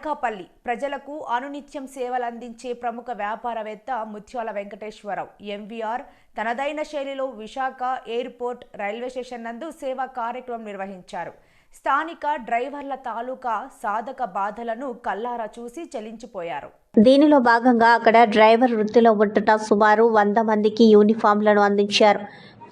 అనకాపల్లి ప్రజలకు అనునిత్యం సేవలందించే ప్రముఖ వ్యాపారవేత్త ముత్యాల వెంకటేశ్వరరావు. ఎంవీఆర్ తనదైన శైలిలో విశాఖ ఎయిర్పోర్ట్ రైల్వే స్టేషన్ నందు సేవా కార్యక్రమం నిర్వహించారు. స్థానిక డ్రైవర్ల తాలూకా సాధక బాధలను కల్లారా చూసి చలించిపోయారు. దీనిలో భాగంగా అక్కడ డ్రైవర్ వృత్తిలో ఉంటున్న సుమారు వంద మందికి యూనిఫామ్లను అందించారు.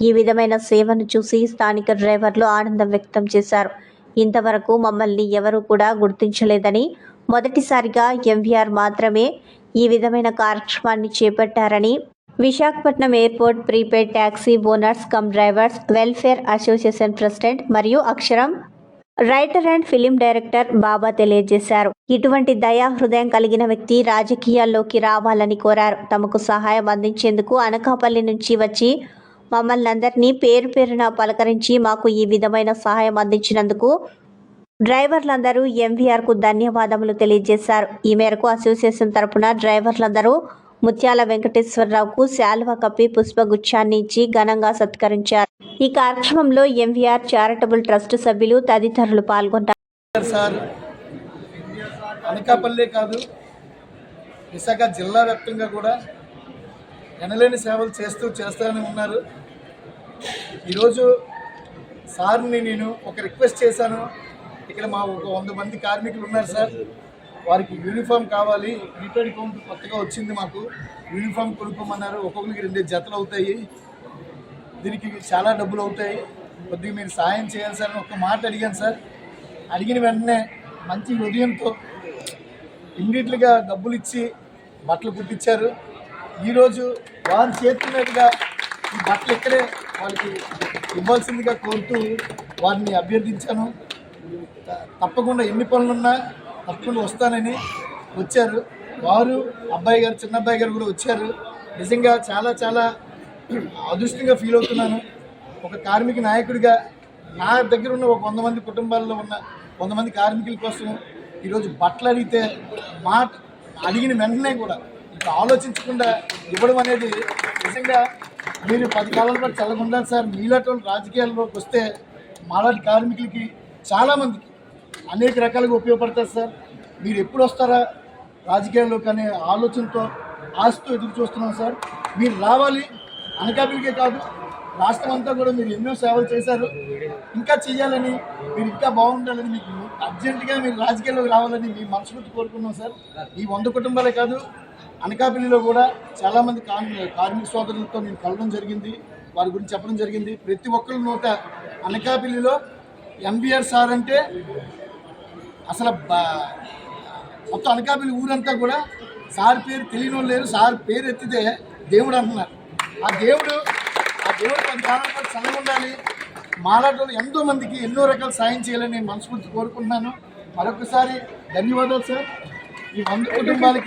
ఈ విధమైన సేవను చూసి స్థానిక డ్రైవర్లు ఆనందం వ్యక్తం చేశారు. ఇంతవరకు మమ్మల్ని ఎవరూ కూడా గుర్తించలేదని మొదటిసారిగా ఎంవీఆర్ మాత్రమే ఈ విధమైన కార్యక్రమాన్ని చేపట్టారని Visakhapatnam airport prepaid taxi owners cum drivers welfare association president మరియు అక్షరం writer and film director Baba తెలియజేశారు. ఇటువంటి దయా హృదయం కలిగిన వ్యక్తి రాజకీయాల్లోకి రావాలని కోరారు. తమకు సహాయం అందించేందుకు అనకాపల్లి నుంచి వచ్చి మమ్మల్ని అందరినీ పేరు పేరున పలకరించి మాకు ఈ విధమైన సహాయం అందించినందుకు డ్రైవర్లందరూ ఎంవీఆర్కు ధన్యవాదములు తెలియజేశారు. ఈ మేరకు అసోసియేషన్ తరపున డ్రైవర్లందరూ ముత్యాల వెంకటేశ్వరరావుకు శాల్వా కప్పి పుష్పగుచ్చాన్ని ఇచ్చి ఘనంగా సత్కరించారు. ఈ కార్యక్రమంలో ఎంవీఆర్ చారిటబుల్ ట్రస్ట్ సభ్యులు తదితరులు పాల్గొన్నారు సార్ అనకాపల్లే కాదు విశాఖ జిల్లా వ్యాప్తంగా కూడా ఎనలేని సేవలు చేస్తూ చేస్తూనే ఉన్నారు. ఈరోజు సార్ని నేను ఒక రిక్వెస్ట్ చేశాను. ఇక్కడ మా ఒక వంద మంది కార్మికులు ఉన్నారు సార్. వారికి యూనిఫామ్ కావాలి. ప్రీపెయిడ్ అకౌంట్ కొత్తగా వచ్చింది మాకు. యూనిఫామ్ కొనుక్కోమన్నారు. ఒక్కొక్కరికి రెండు జతలు అవుతాయి. దీనికి చాలా డబ్బులు అవుతాయి. కొద్దిగా మీరు సాయం చేయాలి సార్ అని ఒక మాట అడిగాను సార్. అడిగిన వెంటనే మంచి హృదయంతో ఇమ్మీడియట్లుగా డబ్బులు ఇచ్చి బట్టలు కుట్టించారు. ఈరోజు వారి చేస్తున్నట్టుగా ఈ బట్టలు ఇక్కడే వాళ్ళకి ఇవ్వాల్సిందిగా కోరుతూ వారిని అభ్యర్థించాను. తప్పకుండా ఎన్ని పనులున్నా తప్పకుండా వస్తానని వచ్చారు. వారు అబ్బాయి గారు చిన్న అబ్బాయి గారు కూడా వచ్చారు. నిజంగా చాలా చాలా అదృష్టంగా ఫీల్ అవుతున్నాను. ఒక కార్మిక నాయకుడిగా నా దగ్గర ఉన్న ఒక వంద మంది కుటుంబాల్లో ఉన్న వంద మంది కార్మికుల కోసం ఈరోజు బట్టలు అడిగితే మాట అడిగిన వెంటనే కూడా ఇంకా ఆలోచించకుండా ఇవ్వడం అనేది నిజంగా మీరు పది కాలాల పాటు చల్లకుండా సార్. మీలాంటి వాళ్ళు రాజకీయాల్లోకి వస్తే మాలాంటి కార్మికులకి చాలామందికి అనేక రకాలుగా ఉపయోగపడతారు సార్. మీరు ఎప్పుడు వస్తారా రాజకీయాల్లోకి అనే ఆలోచనతో ఆశతో ఎదురు చూస్తున్నాం సార్. మీరు రావాలి అనకాపల్లికే కాదు రాష్ట్రం అంతా కూడా మీరు ఎన్నో సేవలు చేశారు. ఇంకా చేయాలని మీరు ఇంకా బాగుండాలని మీకు అర్జెంటుగా మీరు రాజకీయాల్లోకి రావాలని మీ మనస్ఫూర్తి కోరుకున్నాం సార్. ఈ వంద కుటుంబాలే కాదు అనకాపల్లిలో కూడా చాలామంది కార్మి కార్మిక సోదరులతో నేను కలవడం జరిగింది. వారి గురించి చెప్పడం జరిగింది. ప్రతి ఒక్కరి నోట అనకాపల్లిలో ఎంబీఆర్ సార్ అంటే అసలు మొత్తం అనకాపల్లి ఊరంతా కూడా సార్ పేరు తెలియని వాళ్ళు లేరు సార్ పేరు ఎత్తితే దేవుడు అంటున్నారు. ఆ దేవుడు ఆ దేవుడు కొంతకాలం పాటు చల్లగా ఉండాలి మాలాంటి ఎంతో మందికి ఎన్నో రకాల సాయం చేయాలని నేను మనస్ఫూర్తి కోరుకుంటున్నాను. మరొకసారి ధన్యవాదాలు సార్. ఈ వంద కుటుంబాలకి